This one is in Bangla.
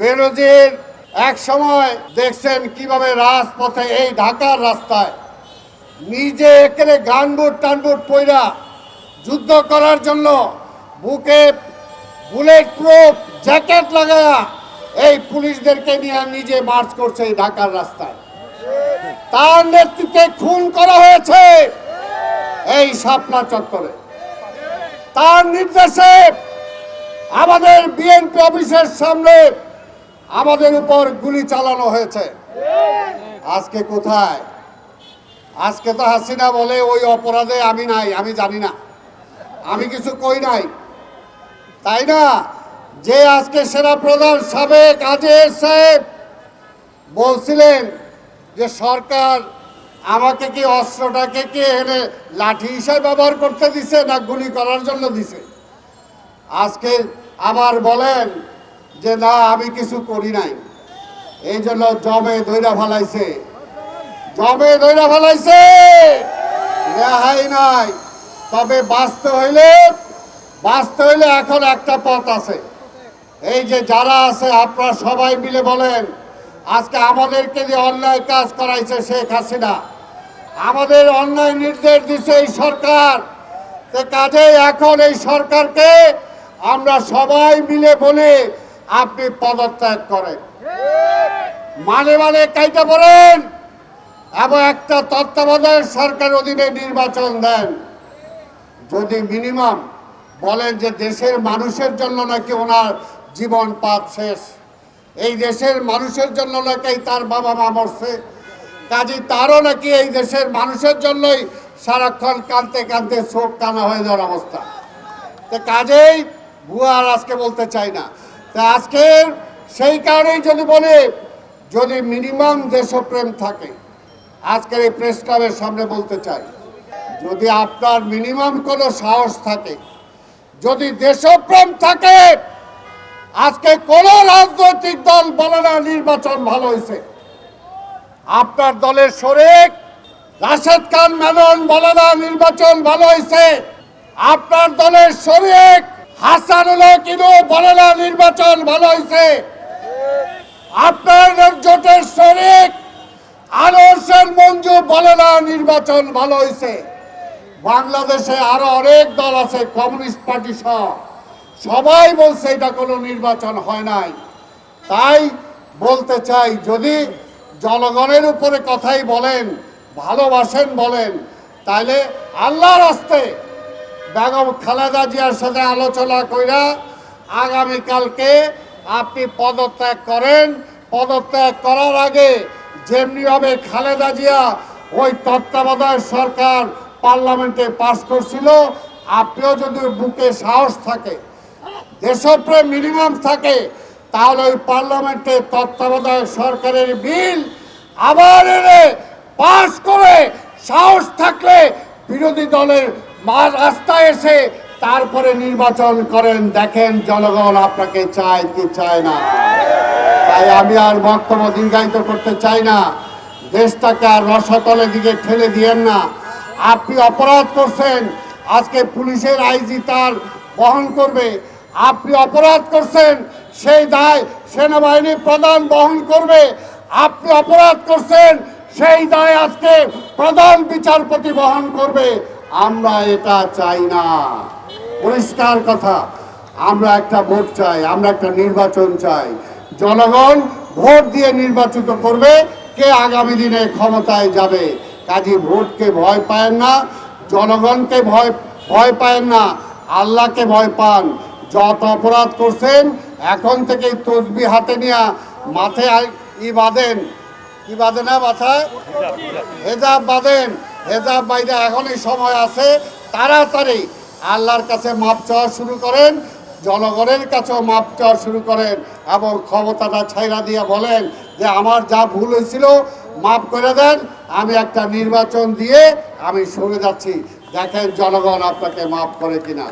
বেরোজির এক সময় দেখছেন কীভাবে রাজপথে এই ঢাকার রাস্তায় নিজে একেরে গানবুট, টানবুট পইরা যুদ্ধ করার জন্য বুকে বুলেট প্রুফ জ্যাকেট লাগায়া এই পুলিশদেরকে নিয়ে নিজে মার্চ করছে এই ঢাকার রাস্তায়। তার নেতৃত্বে খুন করা হয়েছে এই শাপলা চত্বরে। তার নির্দেশে আমাদের বিএনপি অফিসের সামনে আমাদের উপর গুলি চালানো হয়েছে। আজকে কোথায়? আজকে তো হাসিনা বলে ওই অপরাধে আমি নাই, আমি জানি না। আমি কিছু কই নাই। তাই না? যে আজকে সেনা প্রধান সাবেক আজের সাহেব বলছিলেন যে সরকার আমাকে কি অস্ত্রটাকে কি এনে লাঠি হিসাবে ব্যবহার করতে দিছে না গুলি করার জন্য দিছে? আজকে আবার বলেন যে না, আমি কিছু করি নাই। এই জন্য জবে ধৈরা ফেলাইছে। জবে ধৈরা ফেলাইছে। রেহাই নাই। তবে বাঁচতে হইলে বাঁচতে হইলে এখন একটা পথ আছে। এই যে যারা আছে, আপনারা সবাই মিলে বলেন, আজকে আমাদেরকে যে অন্যায় কাজ করাইছে শেখ হাসিনা, আমাদের অন্যায় নির্দেশ দিছে এই সরকার। কাজেই এখন এই সরকারকে আমরা সবাই মিলে বলি আপনি পদত্যাগ করেন। মানে মানে কাইটা পড়েন এবং একটা তত্ত্বাবধায়ক সরকার অধীনে নির্বাচন দেন। যদি মিনিমাম বলেন যে দেশের মানুষের জন্য নাকি ওনার জীবন পাত শেষ। এই দেশের মানুষের জন্য নাকি তার বাবা মা মরছে। কাজী তারও নাকি এই দেশের মানুষের জন্যই সারাক্ষণ কাঁদতে কাঁদতে চোখ কানা হয়ে যাওয়ার অবস্থা। তো কাজেই ভুয়া আর আজকে বলতে চাই না। তা আজকের সেই কারণেই যদি বলে, যদি মিনিমাম দেশপ্রেম থাকে, আজকের এই প্রেস ক্লাবের সামনে বলতে চাই, যদি আপনার মিনিমাম কোনো সাহস থাকে, যদি দেশপ্রেম থাকে, আজকে কোন রাজনৈতিক দল বলে না নির্বাচন ভালো হয়েছে। আপনার দলের শরিক রাশেদ খান মেনন বলে না নির্বাচন ভালো হয়েছে। আপনার দলের শরিক হাসানুল কিনু বলে নির্বাচন ভালো হয়েছে জোটের মঞ্জু নির্বাচন ভালো বাংলাদেশে আরও অনেক দল আছে, কমিউনিস্ট পার্টি সহ। সবাই বলছে এটা কোনো নির্বাচন হয় নাই। তাই বলতে চাই, যদি জনগণের উপরে কথাই বলেন, ভালোবাসেন বলেন, তাইলে আল্লাহর রাস্তে বেগম খালেদা জিয়ার সাথে আলোচনা কইরা আগামীকালকে আপনি পদত্যাগ করেন। পদত্যাগ করার আগে যেমনিভাবে খালেদা জিয়া ওই তত্ত্বাবধায়ক সরকার পার্লামেন্টে পাশ করছিল, আপনিও যদি বুকে সাহস থাকে, দেশপ্রেম মিনিমাম থাকে, তাহলে ওই পার্লামেন্টে তত্ত্বাবধায়ক সরকারের বিল আবার এনে পাশ করে সাহস থাকলে বিরোধী দলের রাস্তায় এসে তারপরে নির্বাচন করেন। দেখেন জনগণ আপনাকে চায় কি চায় না। তাই আমি আর বক্তব্য দীর্ঘায়িত করতে চাই না। দেশটাকে আর রসতলের দিকে ঠেলে দিয়েন না। আপনি অপরাধ করছেন। আজকে পুলিশের আইজি তার বহন করবে। আপনি অপরাধ করছেন। সেই দায় সেনাবাহিনী প্রধান বহন করবে। আপনি অপরাধ করছেন। সেই দায় আজকে প্রধান বিচারপতি বহন করবে। আমরা এটা চাই না। পরিষ্কার কথা আমরা একটা ভোট চাই আমরা একটা নির্বাচন চাই। জনগণ ভোট দিয়ে নির্বাচিত করবে কে আগামী দিনে ক্ষমতায় যাবে। কাজী ভোটকে ভয় পায় না জনগণকে ভয় ভয় পায় না আল্লাহকে ভয় পান। যত অপরাধ করছেন এখন থেকেই তসবি হাতে নিয়ে মাথায় ই বাঁধেন। কি বাঁধে না মাথায়? হেজাব বাঁধেন। হেজাব বাইরে এখনই সময় আছে, তাড়াতাড়ি আল্লাহর কাছে মাপ চাওয়া শুরু করেন, জনগণের কাছেও মাপ চাওয়া শুরু করেন এবং ক্ষমতাটা ছাইরা দিয়ে বলেন যে আমার যা ভুল হয়েছিল মাফ করে দেন, আমি একটা নির্বাচন দিয়ে আমি সরে যাচ্ছি। দেখেন জনগণ আপনাকে মাফ করে কিনা।